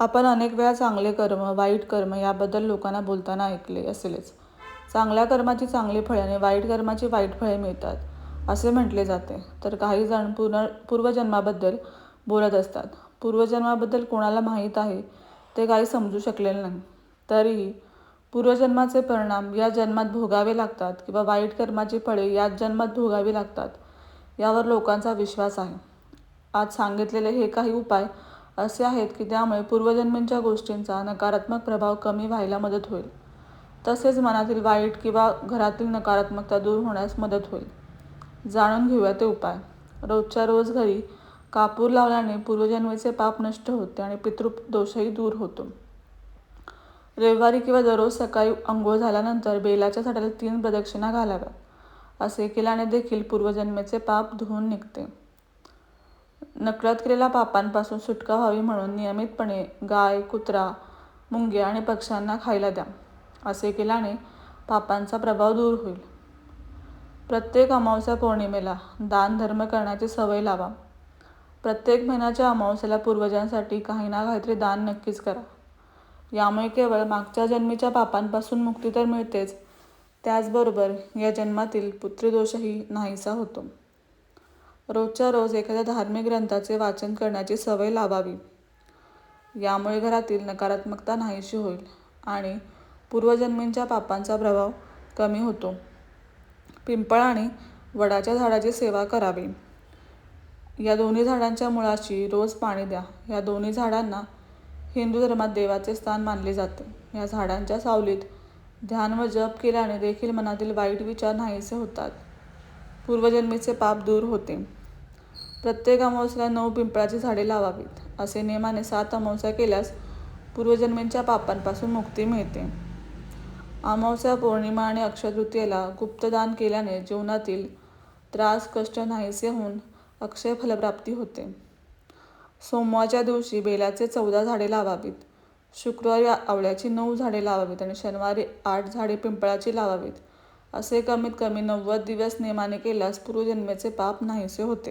आपण अनेक वेळा चांगले कर्म वाईट कर्म याबद्दल लोकांना बोलताना ऐकले असेलच. चांगल्या कर्माची चांगली फळे आणि वाईट कर्माची वाईट फळे मिळतात असे म्हटले जाते. तर काही जण पुनर् पूर्वजन्माबद्दल बोलत असतात. पूर्वजन्माबद्दल कोणाला माहीत आहे ते काही समजू शकलेलं नाही. तरीही पूर्वजन्माचे परिणाम या जन्मात भोगावे लागतात किंवा वाईट कर्माची फळे याच जन्मात भोगावी लागतात यावर लोकांचा विश्वास आहे. आज सांगितलेले हे काही उपाय असे आहेत की त्यामुळे पूर्वजन्मींच्या गोष्टींचा नकारात्मक प्रभाव कमी व्हायला मदत होईल. तसेच मनातील वाईट किंवा घरातील नकारात्मकता दूर होण्यास मदत होईल. जाणून घेऊया ते उपाय. रोजच्या रोज घरी कापूर लावल्याने पूर्वजन्मीचे पाप नष्ट होते आणि पितृदोषही दूर होतो. रविवारी किंवा दररोज सकाळी अंघोळ झाल्यानंतर बेलाच्या झाडाला तीन प्रदक्षिणा घालाव्यात असे केल्याने देखील पूर्वजन्मेचे पाप धुवून निघते. नकळत केलेल्या पापांपासून सुटका व्हावी म्हणून नियमितपणे गाय कुत्रा मुंग्या आणि पक्ष्यांना खायला द्या. असे केल्याने पापांचा प्रभाव दूर होईल. प्रत्येक अमावस्या पौर्णिमेला दान धर्म करण्याची सवय लावा. प्रत्येक महिन्याच्या अमावस्याला पूर्वजांसाठी काही ना काहीतरी दान नक्कीच करा. यामुळे केवळ मागच्या जन्मीच्या पापांपासून मुक्ती तर मिळतेच. त्याचबरोबर या जन्मातील पुत्रीदोषही नाहीसा होतो. रोजच्या रोज एखाद्या धार्मिक ग्रंथाचे वाचन करण्याची सवय लावावी. यामुळे घरातील नकारात्मकता नाहीशी होईल आणि पूर्वजन्मींच्या पापांचा प्रभाव कमी होतो. पिंपळ आणि वडाच्या झाडाची सेवा करावी. या दोन्ही झाडांच्या मुळाशी रोज पाणी द्या. या दोन्ही झाडांना हिंदू धर्मात देवाचे स्थान मानले जाते. या झाडांच्या सावलीत ध्यान व जप केल्याने देखील मनातील वाईट विचार नाहीसे होतात. पूर्वजन्मीचे पाप दूर होते. प्रत्येक अमावस्याला नऊ पिंपळाची झाडे लावावीत असे नियमाने सात अमावस्या केल्यास पूर्वजन्मींच्या पापांपासून मुक्ती मिळते. अमावस्या पौर्णिमा आणि अक्षय तृतीयेला गुप्तदान केल्याने जीवनातील त्रास कष्ट नाहीसे होऊन अक्षय फलप्राप्ती होते. सोमवारच्या दिवशी बेलाचे चौदा झाडे लावावीत शुक्रवारी आवळ्याची नऊ झाडे लावावीत आणि शनिवारी आठ झाडे पिंपळाची लावावीत. असे कमीत कमी नव्वद दिवस नियमाने केल्यास पूर्वजन्मेचे पाप नाहीसे होते.